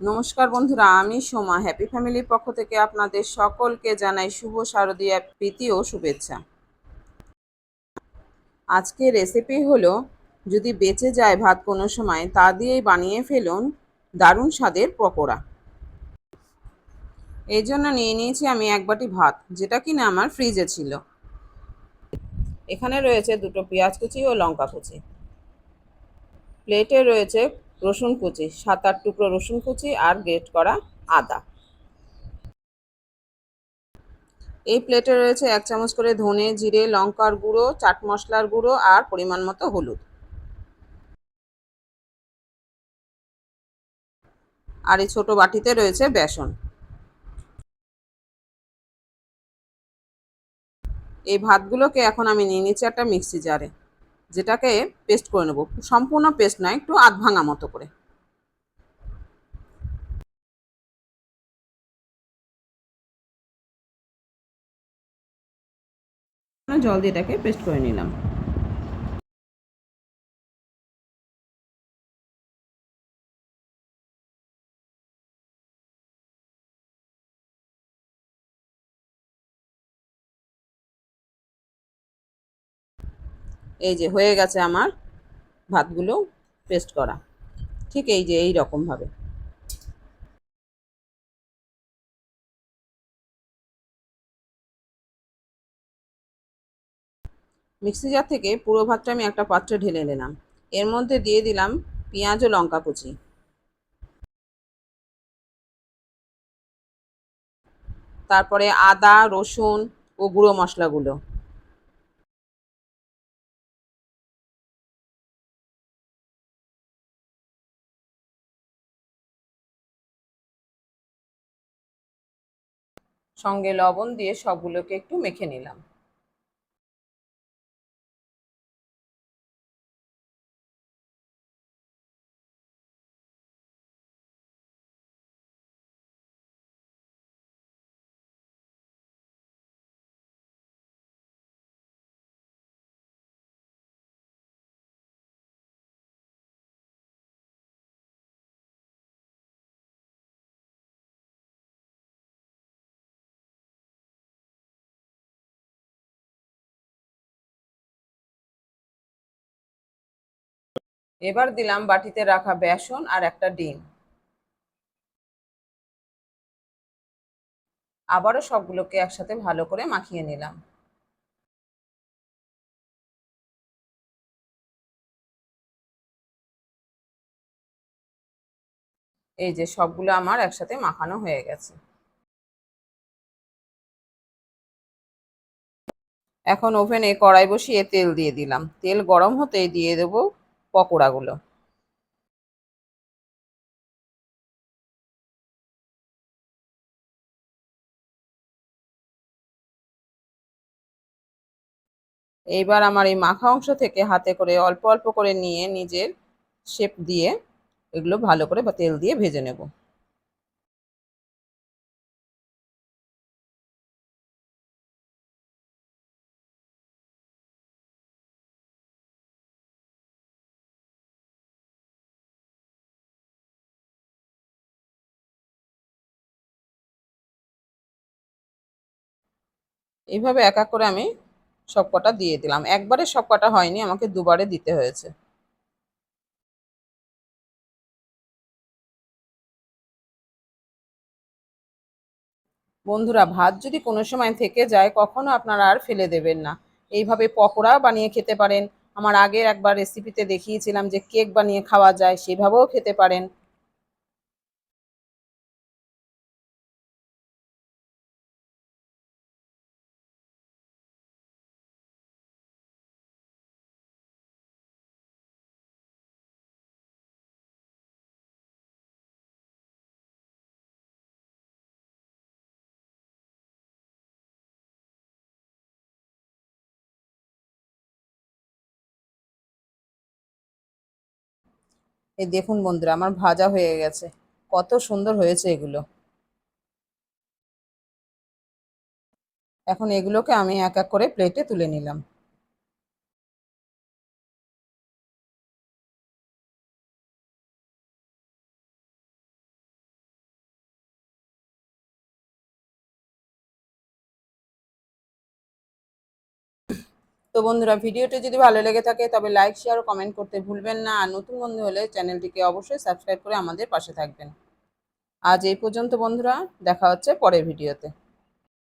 নমস্কার বন্ধুরা, আমি সোমা। হ্যাপি ফ্যামিলির পক্ষ থেকে আপনাদের সকলকে জানাই শুভ শারদীয়া প্রীতি ও শুভেচ্ছা। আজকে রেসিপি হলো, যদি বেঁচে যায় ভাত কোনো সময়, তা দিয়েই বানিয়ে ফেলুন দারুণ স্বাদের পকোড়া। এই জন্য নিয়ে নিয়েছি আমি এক বাটি ভাত, যেটা কিনা আমার ফ্রিজে ছিল। এখানে রয়েছে দুটো পেঁয়াজ কুচি ও লঙ্কা কুচি। প্লেটে রয়েছে রসুন কুচি, সাত আট টুকরো রসুন কুচি আর গ্রেট করা আদা। এই প্লেটে রয়েছে এক চামচ করে ধনে, জিরে, লঙ্কার গুঁড়ো, চাট মশলার গুঁড়ো আর পরিমাণ মতো হলুদ। আর এই ছোট বাটিতে রয়েছে বেসন। এই ভাতগুলোকে এখন আমি নিয়ে নিচ্ছি একটা মিক্সি জারে। যেটাকে পেস্ট করে নেব। সম্পূর্ণ পেস্ট নয় একটু আধ ভাঙা মতো করে। জল দিয়ে এটাকে পেস্ট করে নিলাম। এই যে হয়ে গেছে আমার ভাতগুলো পেস্ট করা। ঠিক এই যে এই রকমভাবে মিক্সি জার থেকে পুরো ভাতটা আমি একটা পাত্রে ঢেলে নিলাম। এর মধ্যে দিয়ে দিলাম পেঁয়াজ ও লঙ্কা কুচি। তারপরে আদা, রসুন ও গুঁড়ো মশলাগুলো। সঙ্গে লবণ দিয়ে সবগুলোকে একটু মেখে নিলাম। এবার দিলাম বাটিতে রাখা বেসন আর একটা ডিম। আবারও সবগুলোকে একসাথে ভালো করে মাখিয়ে নিলাম। এই যে সবগুলো আমার একসাথে মাখানো হয়ে গেছে। এখন ওভেনে কড়াই বসিয়ে তেল দিয়ে দিলাম। তেল গরম হতেই দিয়ে দেবো। পকোড়াগুলো। এইবার আমার এই মাখা অংশ থেকে হাতে করে অল্প অল্প করে নিয়ে নিজের শেপ দিয়ে এগুলো ভালো করে বা তেল দিয়ে ভেজে নেব। এইভাবে এক করে আমি সব কটা দিয়ে দিলাম। একবারে সব কটা হয়নি, আমাকে দুবারে দিতে হয়েছে। বন্ধুরা, ভাত যদি কোনো সময় থেকে যায়, কখনো আপনারা আর ফেলে দেবেন না। এইভাবে পকোড়া বানিয়ে খেতে পারেন। আমার আগের একবার রেসিপিতে দেখিয়েছিলাম যে কেক বানিয়ে খাওয়া যায়, সেভাবেও খেতে পারেন। এই দেখুন বন্ধুরা, আমার ভাজা হয়ে গেছে। কত সুন্দর হয়েছে এগুলো। এখন এগুলোকে আমি এক এক করে প্লেটে তুলে নিলাম। তো বন্ধুরা, ভিডিওটি যদি ভালো লেগে থাকে তবে লাইক শেয়ার ও কমেন্ট করতে ভুলবেন না। আর নতুন বন্ধু হলে চ্যানেলটিকে অবশ্যই সাবস্ক্রাইব করে আমাদের পাশে থাকবেন। আজ এই পর্যন্ত বন্ধুরা, দেখা হচ্ছে পরের ভিডিওতে।